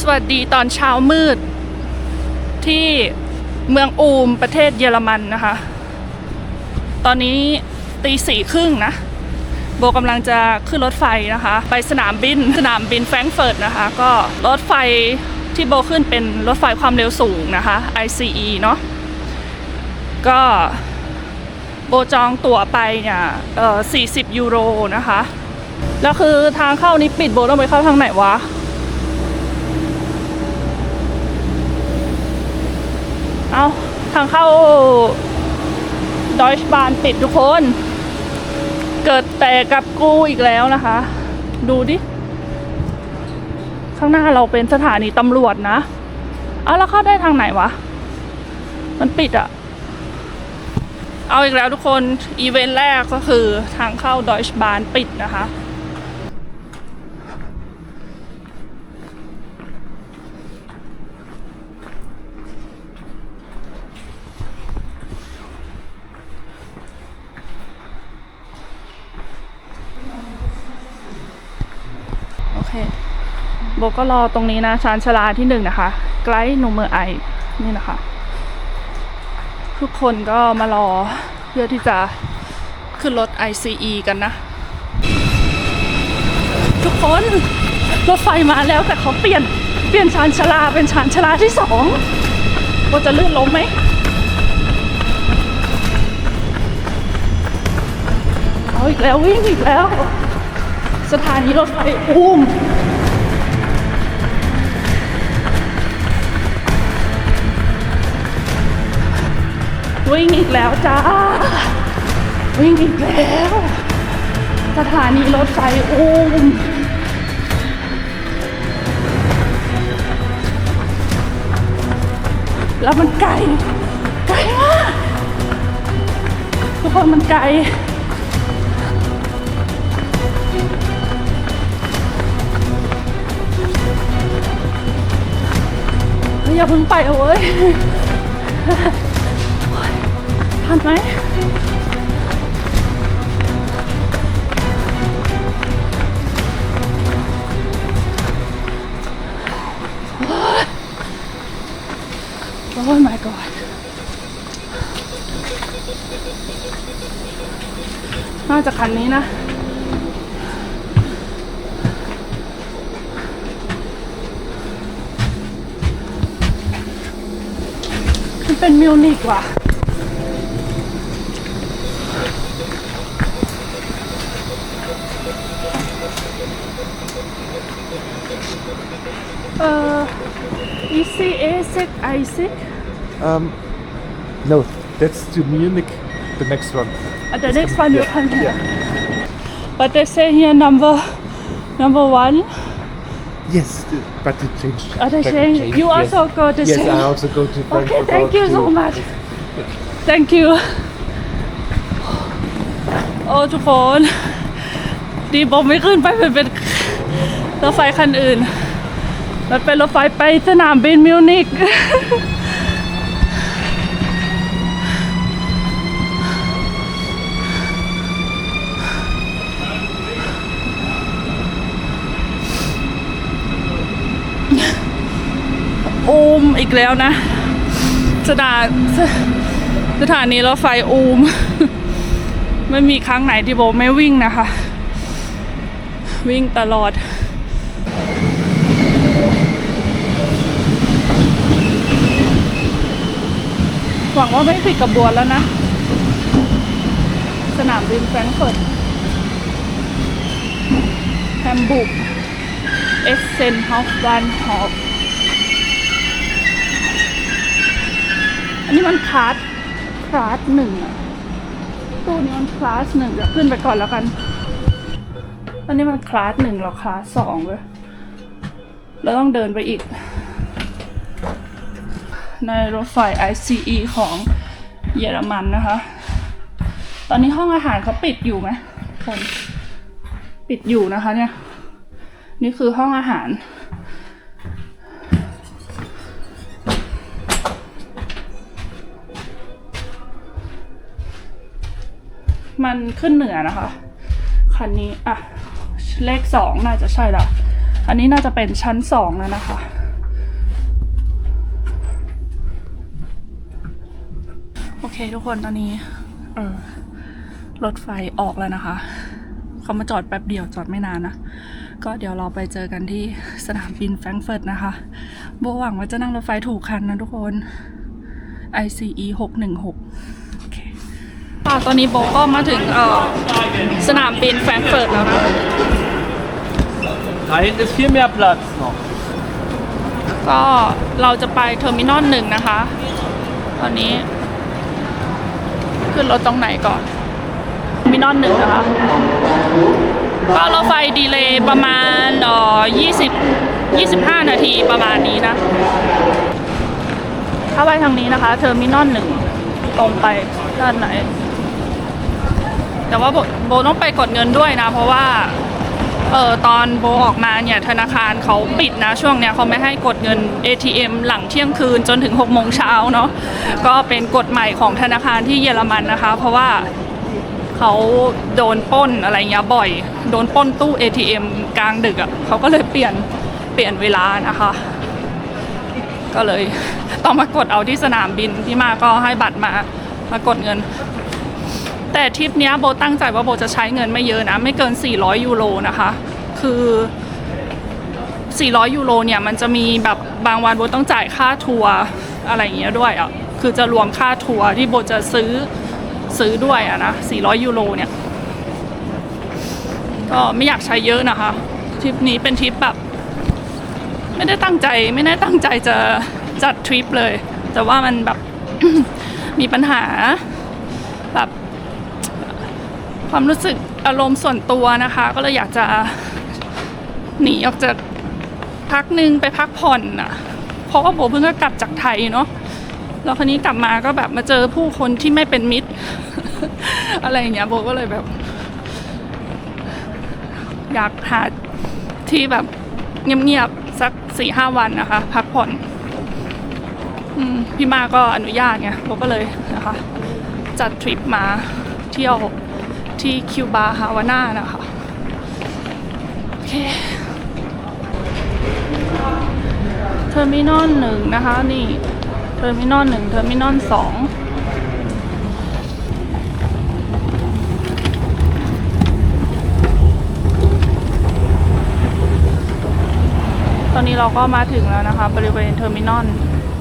สวัสดีตอนเช้ามืด ที่เมืองอูมประเทศเยอรมันนะคะ ตอนนี้ตีสี่ครึ่งนะ โบกำลังจะขึ้นรถไฟนะคะ ไปสนามบินสนามบินแฟรงก์เฟิร์ตนะคะ ก็รถไฟที่โบขึ้นเป็นรถไฟความเร็วสูงนะคะ ICE เนาะก็โบจองตั๋วไปเนี่ยเอ่อ40 ยูโรนะคะ แล้วคือทางเข้านี้ปิดโบต้องไปเข้าทางไหนวะ เอาทางเข้าดอยชบานปิดทุกคน เกิดแต่กับกูอีกแล้วนะคะ ดูดิ ข้างหน้าเราเป็นสถานีตำรวจนะ เอาแล้วเข้าได้ทางไหนวะ มันปิดอะเอาอีกแล้วทุกคน อีเวนต์แรกก็คือทางเข้าดอยชบานปิดนะคะ โบก็รอตรงนี้นะชานชลาที่หนึ่งนะคะใกล้นูเมอร์ไอนี่นะคะ ทุกคนก็มารอเพื่อที่จะขึ้นรถ ICE กันนะ ทุกคนรถไฟมาแล้วแต่เขาเปลี่ยนเปลี่ยนชานชลาเป็นชานชลาที่สองโบจะลื่นล้มไหมเอาอีกแล้ววิ่งอีกแล้ว สถานีรถไฟอุ้ม วิ่งอีกแล้วจ้า วิ่งอีกแล้ว สถานีรถไฟอุ้มแล้วมันไกล ไกลมากทุกคนมันไกลอย่าเพิ่งไปเอาเว้ย ทันไหมโอ้ย my god น่าจะคันนี้นะมันเป็นมิวนิกว่ะ เอ่อ ECA 6 I 6 Um, no, that's to Munich, the next one. Uh, the next one will Yeah, come here. yeah. But they say here number number one. Yes, but it changed. Are they But it saying changed, you yes. also go the Yes, same? I also go to Frankfurt. Okay, thank you so too. much. Thank you. โอ้ทุกคน ดีบอมไม่ขึ้นไปเป็นเป็นรถไฟคันอื่น มันเป็นรถไฟไปสนามบินมิวนิกอูมอีกแล้วนะสถานสสถานีรถไฟอูม ไม่มีครั้งไหนที่โบไม่วิ่งนะคะ วิ่งตลอด ห วังว่าไม่ผิดกระบวนแล้วนะ สนามบินแฟรงก์เฟิร์ตแฮมบุกเอสเซนฮอฟวันฮอฟอันนี้มันคลาสคลาสหนึ่งอะตู้นี้มันคลาสหนึ่งเดี๋ยวขึ้นไปก่อนแล้วกันอันนี้มันคลาสหนึ่งเราคลาสสองเลยเราต้องเดินไปอีก ในรถไฟ ICE ของเยอรมันนะคะ ตอนนี้ห้องอาหารเขาปิดอยู่ไหมคนปิดอยู่นะคะเนี่ย นี่คือห้องอาหาร มันขึ้นเหนือนะคะ คันนี้ อะ เลขสองน่าจะใช่ละอันนี้น่าจะเป็นชั้นสองแล้วนะคะ ทุกคนตอนนี้ เออรถไฟออกแล้วนะคะ เขามาจอดแป๊บเดียวจอดไม่นานนะ ก็เดี๋ยวเราไปเจอกันที่สนามบินแฟรงก์เฟิร์ตนะคะโบหวังว่าจะนั่งรถไฟถูกคันนะทุกคน ICE 616โอเคค่ะตอนนี้โบก็มาถึงเอ่อสนามบินแฟรงก์เฟิร์ตแล้วนะ Da hinten ist viel mehr Platz noch. ก็เราจะไปเทอร์มินอลหนึ่งนะคะ ตอนนี้ ขึ้นรถตรงไหนก่อนมินอนหนึ่งนะคะ ก็รถไฟดีเลย์ประมาณเอ่อ20 25 นาทีประมาณนี้นะเข้าไปทางนี้นะคะเทอร์มินอลหนึ่งตรงไปด้านไหน แต่ว่าโบโบต้องไปกดเงินด้วยนะ เพราะว่า เออตอนโบออกมาเนี่ยธนาคารเขาปิดนะช่วงเนี้ยเขาไม่ให้กดเงิน ATM หลังเที่ยงคืนจนถึง6โมงเช้าเนาะก็เป็นกฎใหม่ของธนาคารที่เยอรมันนะคะ เพราะว่าเขาโดนป้นอะไรเงี้ยบ่อย โดนป้นตู้ ATM กลางดึกอะ่ะเขาก็เลยเปลี่ยนเปลี่ยนเวลานะคะ ก็เลยต้องมากดเอาที่สนามบินที่มาก็ให้บัตรมามากดเงิน แต่ทริปนี้โบตั้งใจว่าโบจะใช้เงินไม่เยอะนะ ไม่เกิน 400 ยูโรนะคะ คือ 400 ยูโรเนี่ยมันจะมีแบบบางวันโบต้องจ่ายค่าทัวร์อะไรอย่างเงี้ยด้วยอะคือจะรวมค่าทัวร์ที่โบจะซื้อซื้อด้วยอะนะ 400 ยูโรเนี่ย ก็ไม่อยากใช้เยอะนะคะทริปนี้เป็นทริปแบบ ไม่ได้ตั้งใจไม่ได้ตั้งใจจะจัดทริปเลย แต่ว่ามันแบบ มีปัญหาแบบ ความรู้สึกอารมณ์ส่วนตัวนะคะ ก็เลยอยากจะหนีออกจากพักหนึ่งไปพักผ่อนอะเพราะว่าโบเพิ่งก็กลับจากไทยเนาะแล้วคราวนี้กลับมาก็แบบมาเจอผู้คนที่ไม่เป็นมิตร อะไรอย่างเงี้ยโบก็เลยแบบ อยากหาที่แบบเงียบๆสักสี่ห้าวันนะคะ พักผ่อนอพี่มาก็อนุญาตไงโบก็เลยนะคะ จัดทริปมาเที่ยว ที่คิวบาฮาวาน่านะคะโอเคเทอร์มินอลหนึ่งนะคะนี่เทอร์มินอลหนึ่งเทอร์มินอลสองตอนนี้เราก็มาถึงแล้วนะคะ บริเวณเทอร์มินอล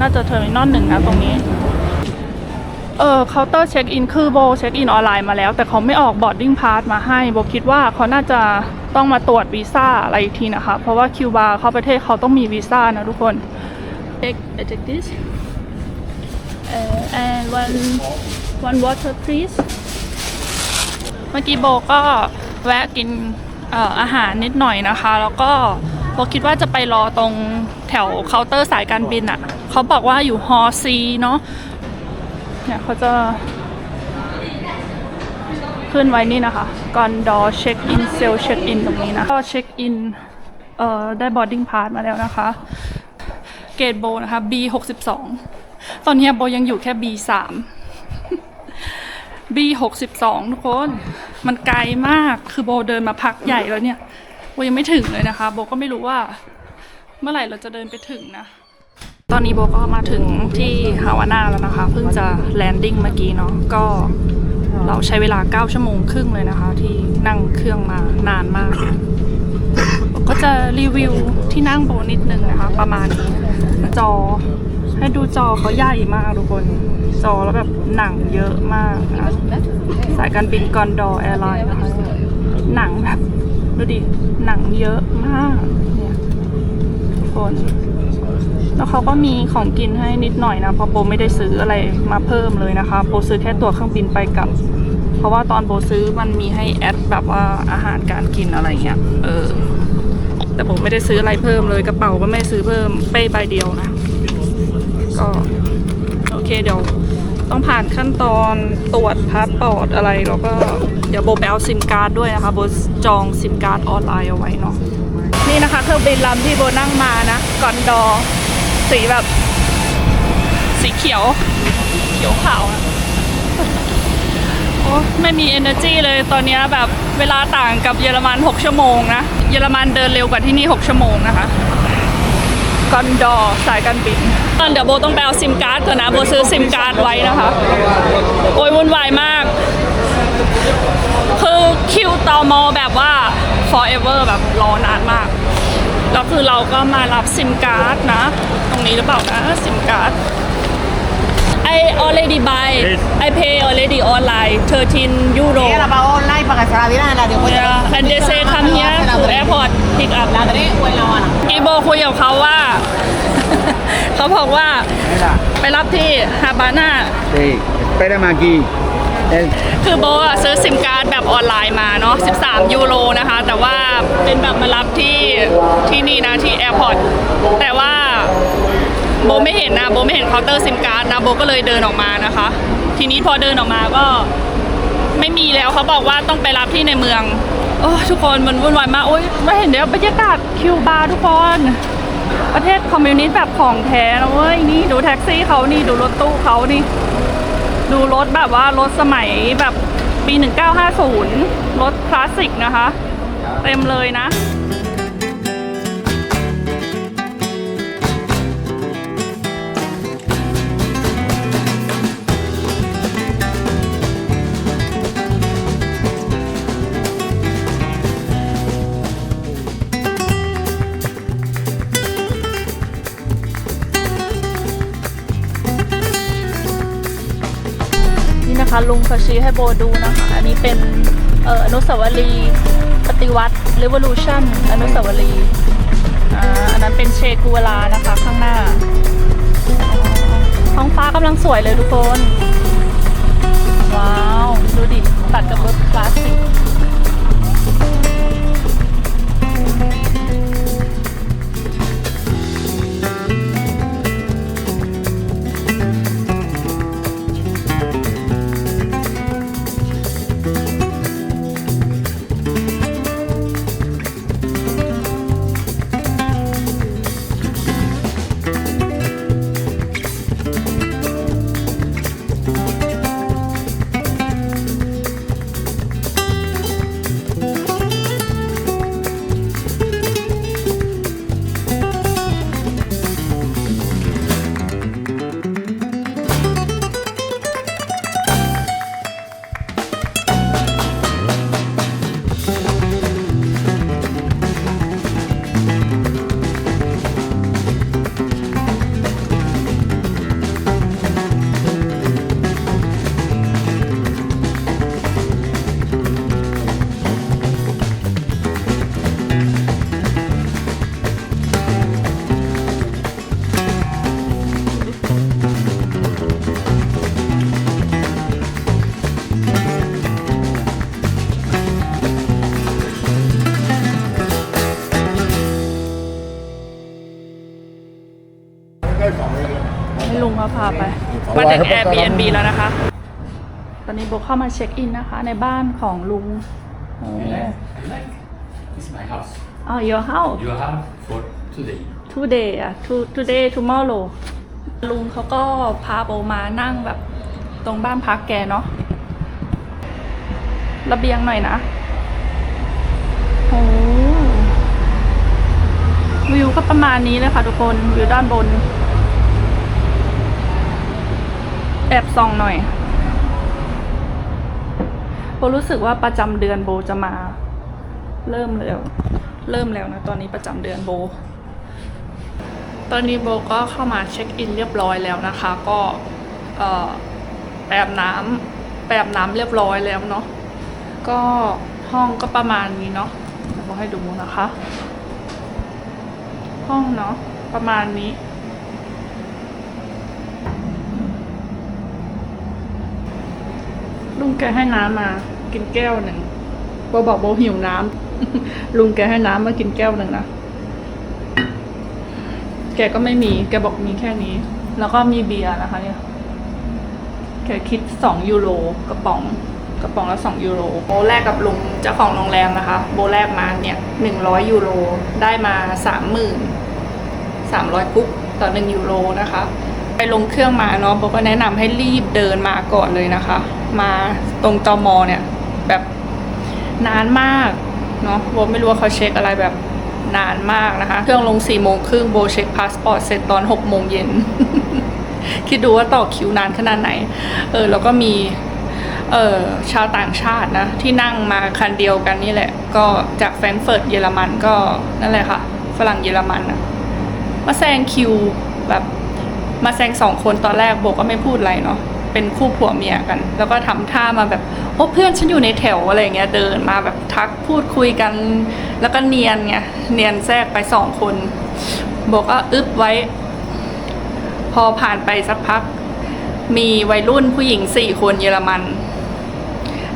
น่าจะเทอร์มินอลหนึ่งนะตรงนี้ เออเคาน์เตอร์เช็คอินคือโบเช็คอินออนไลน์มาแล้ว แต่เขาไม่ออกบอร์ดดิ้งพาสมาให้โบคิดว่าเขาน่าจะต้องมาตรวจวีซ่าอะไรอีกทีนะคะ เพราะว่าคิวบาเข้าประเทศเขาต้องมีวีซ่านะทุกคน take I take this uh, and one one water please เมื่อกี้โบก็แวะกินเอ่ออาหารนิดหน่อยนะคะ แล้วก็โบคิดว่าจะไปรอตรงแถวเคาน์เตอร์สายการบินอะ่ะ เขาบอกว่าอยู่ฮอซีเนาะ เนี่ยเขาจะขึ้นไว้นี่นะคะก่อนดอเช็คอินเซลเช็คอินตรงนี้นะก็เช็คอินเอ่อได้บอร์ดิ้งพาสมาแล้วนะคะ เกรดโบนะคะ B 6 2 ตอนนี้โบยังอยู่แค่ B 3 B 6 2ทุกคน มันไกลมากคือโบเดินมาพักใหญ่แล้วเนี่ยโบยังไม่ถึงเลยนะคะ โบก็ไม่รู้ว่าเมื่อไหร่เราจะเดินไปถึงนะ ตอนนี้โบก็มาถึงที่ฮาวาน่าแล้วนะคะ เพิ่งจะแลนดิ้งเมื่อกี้เนาะก็เราใช้เวลา 9 ชั่วโมงครึ่งเลยนะคะ ที่นั่งเครื่องมานานมาก ก็จะรีวิวที่นั่งโบนิดนึงนะคะ ประมาณนี้จอ ให้ดูจอเขาใหญ่มากทุกคน จอแล้วแบบหนังเยอะมากนะสายการบินกอนดอร์แอร์ไลน์นะคะหนังแบบ ดูดิ หนังเยอะมาก เนี่ยทุกคน แล้วเขาก็มีของกินให้นิดหน่อยนะเพราะโบไม่ได้ซื้ออะไรมาเพิ่มเลยนะคะโบซื้อแค่ตั๋วเครื่องบินไปกลับ เพราะว่าตอนโบซื้อมันมีให้แอดแบบว่าอาหารการกินอะไรเงี้ยเออแต่ผมไม่ได้ซื้ออะไรเพิ่มเลยกระเป๋าก็ไม่ซื้อเพิ่มเป้ใบเดียวนะก็โอเคเดี๋ยวต้องผ่านขั้นตอนตรวจพาสปอร์ตอะไรแล้วก็เดี๋ยวโบไปเอาซิมการ์ดด้วยนะคะโบจองซิมการ์ดออนไลน์เอาไว้เนาะนี่นะคะเครื่องบินลำที่โบนั่งมานะกอนดอร์ สีแบบ สีเขียว เขียวขาวอะโอ้ไม่มี energy เลยตอนนี้แบบเวลาต่างกับเยอรมัน 6 ชั่วโมงนะ เยอรมันเดินเร็วกว่าที่นี่ 6 ชั่วโมงนะคะกคอนดอสายการบินเดี๋ยวโบต้องไปเอาซิมการ์ดก่อนนะ โบซื้อซิมการ์ดไว้นะคะ โอ้ยวุ่นวายมาก คือคิวตอมอแบบว่า forever แบบรอนานมาก แล้วคือเราก็มารับซิมการ์ดนะ ตรงนี้หรือเปล่านะซิมการ์ด I already buy I pay already online 13 euro Ella la pagó online para que se la dieran en el aeropuerto. yeah and they say come here to airport pick up La 3 o en La Habana. อีโบคุยกับเขาว่า เขาบอกว่า Mira, ไปรับที่ฮาบาน่า sí, espérame aquí. คือโบอะซื้อซิมการ์ดแบบออนไลน์มาเนาะ 13 ยูโรนะคะ แต่ว่าเป็นแบบมารับที่ที่นี่นะที่แอร์พอร์ต แต่ว่าโบไม่เห็นนะโบไม่เห็นเคาน์เตอร์ซิมการ์ดนะโบก็เลยเดินออกมานะคะ ทีนี้พอเดินออกมาก็ไม่มีแล้วเขาบอกว่าต้องไปรับที่ในเมืองโอ้ทุกคนมันวุ่นวายมากโอ้ยไม่เห็นเดี๋ยวบรรยากาศคิวบาร์ทุกคน ประเทศคอมมิวนิสต์แบบของแท้นะเว้ยนี่ดูแท็กซี่เขานี่ดูรถตู้เขานี่ ดูรถแบบว่ารถสมัยแบบปี 1950 รถคลาสสิกนะคะ เต็มเลยนะ นะคะลุงเขาชี้ให้โบดูนะคะ อันนี้เป็นเอ่ออนุสาวรีย์ปฏิวัติ revolution อนุสาวรีย์อ่าอันนั้นเป็นเชกูเวลานะคะ ข้างหน้า ท้องฟ้ากำลังสวยเลยทุกคน ว้าว ดูดิ ตัดกับรถคลาสสิก พาไป มาถึง Airbnb แล้วนะคะ ตอนนี้โบเข้ามาเช็คอินนะคะ ในบ้านของลุงโอ้ It's my house. อ๋อ your house Your house for today. today อะ to- today tomorrow ลุงเขาก็พาโบมานั่งแบบตรงบ้านพักแกเนาะระเบียงหน่อยนะโอ้วิวก็ประมาณนี้เลยค่ะทุกคน วิวด้านบน แอบส่องหน่อยโบรู้สึกว่าประจำเดือนโบจะมา เริ่มแล้วเริ่มแล้วนะ ตอนนี้ประจำเดือนโบ ตอนนี้โบก็เข้ามาเช็คอินเรียบร้อยแล้วนะคะ ก็แปอบน้ำแปอบน้ำเรียบร้อยแล้วเนาะก็ห้องก็ประมาณนี้เนาะเดี๋ยวโบให้ดูนะคะ ห้องเนาะประมาณนี้ ลุงแกให้น้ำมา กินแก้วหนึ่งโบบอกโบหิวน้ำลุงแกให้น้ำมากินแก้วหนึ่งนะแกก็ไม่มี แกบอกมีแค่นี้ แล้วก็มีเบียร์นะคะ เนี่ยแกคิดสองยูโรกระป๋องกระป๋องละสองยูโรโบแลกกับลุงเจ้าของโรงแรมนะคะ โบแลกมาเนี่ยหนึ่งร้อยยูโรได้มาสามหมื่นสามร้อยกุ๊กต่อหนึ่งยูโรนะคะ ไปลงเครื่องมาเนาะโบก็แนะนำให้รีบเดินมาก่อนเลยนะคะ มาตรงตมเนี่ย แบบนานมากเนาะโบไม่รู้ว่าเขาเช็คอะไรแบบนานมากนะคะ เครื่องลง4ี่โมงครึ่งโบเช็คพาสปอร์ตเสร็จตอน6โมงเย็น คิดดูว่าต่อคิวนานขนาดไหน เออ แล้วก็มี เออชาวต่างชาตินะ ที่นั่งมาคันเดียวกันนี่แหละ ก็จากแฟรงก์เฟิร์ตเยอรมันก็นั่นแหละค่ะ ฝรั่งเยอรมันอะมาแซงคิวแบบมาแซงสองคนตอนแรกโบก็ไม่พูดอะไรเนาะ เป็นคู่ผัวเมียกัน แล้วก็ทำท่ามาแบบโอ้เพื่อนฉันอยู่ในแถวอะไรเงี้ยเดินมาแบบทักพูดคุยกัน แล้วก็เนียนไงเนียนแทรกไปสองคนโบก็อึบไว้ พอผ่านไปสักพัก มีวัยรุ่นผู้หญิงสี่คนเยอรมัน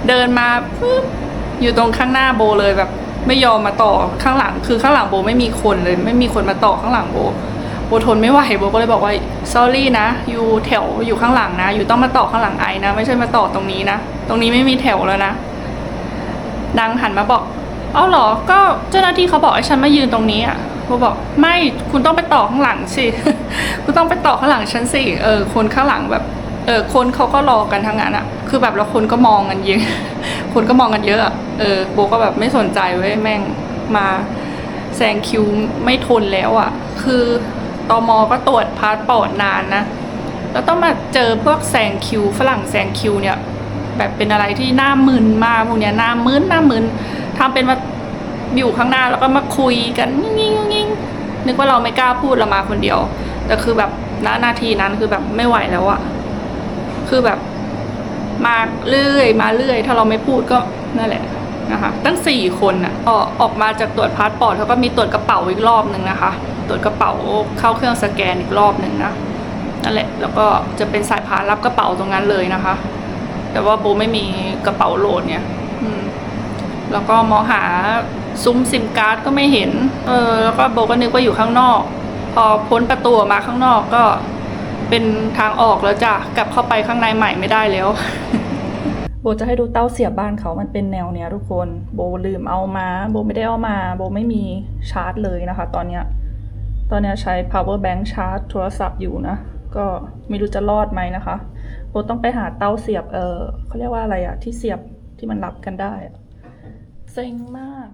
เดินมาปึ๊บอยู่ตรงข้างหน้าโบเลยแบบ ไม่ยอมมาต่อข้างหลัง คือข้างหลังโบไม่มีคนเลย ไม่มีคนมาต่อข้างหลังโบ โบทนไม่ไหวโบก็เลยบอกว่า sorry นะ อยู่แถวอยู่ข้างหลังนะ อยู่ต้องมาต่อข้างหลังไอนะ ไม่ใช่มาต่อตรงนี้นะ ตรงนี้ไม่มีแถวแล้วนะนางหันมาบอกเอาหรอ ก็เจ้าหน้าที่เขาบอกให้ฉันมายืนตรงนี้อะโบบอกไม่คุณต้องไปต่อข้างหลังสิ คุณต้องไปต่อข้างหลังฉันสิ เออ คนข้างหลังแบบ เออ คนเขาก็รอกันทั้งนั้นอะ คือแบบแล้วคนก็มองกันเยอะ คนก็มองกันเยอะอะเออ โบก็แบบไม่สนใจเว้ยแม่งมาแซงคิวไม่ทนแล้วอะ คือ ตมก็ตรวจพาสปอร์ตนานนะ แล้วต้องมาเจอพวกแซงคิว ฝรั่งแซงคิวเนี่ย แบบเป็นอะไรที่หน้ามึนมากพวกเนี้ยหน้ามึนหน้ามึนทำเป็นว่าอยู่ข้างหน้าแล้วก็มาคุยกันงิ่งงิ่งงิ่งนึกว่าเราไม่กล้าพูดเรามาคนเดียว แต่คือแบบณนาทีนั้นคือแบบไม่ไหวแล้วอะคือแบบมาเรื่อย มาเรื่อย ถ้าเราไม่พูดก็นั่นแหละนะคะตั้งสี่คนอะออกออกมาจากตรวจพาสปอร์ตเขาก็มีตรวจกระเป๋าอีกรอบหนึ่งนะคะ ตรวจกระเป๋าเข้าเครื่องสแกนอีกรอบหนึ่งนะนั่นแหละแล้วก็จะเป็นสายพานรับกระเป๋าตรงนั้นเลยนะคะ แต่ว่าโบไม่มีกระเป๋าโหลดเนี่ยแล้วก็มองหาซุ้มซิมการ์ดก็ไม่เห็น เออ แล้วก็โบก็นึกว่าอยู่ข้างนอก พอพ้นประตูมาข้างนอกก็เป็นทางออกแล้วจ้ะ กลับเข้าไปข้างในใหม่ไม่ได้แล้ว โบจะให้ดูเต้าเสียบบ้านเขามันเป็นแนวเนี้ยทุกคน โบลืมเอามา โบไม่ได้เอามา โบไม่มีชาร์จเลยนะคะ ตอนเนี้ย ตอนนี้ใช้ power bank ชาร์จโทรศัพท์อยู่นะ ก็ไม่รู้จะรอดไหมนะคะโบต้องไปหาเต้าเสียบ เออเขาเรียกว่าอะไรอะที่เสียบที่มันรับกันได้เซ็งมาก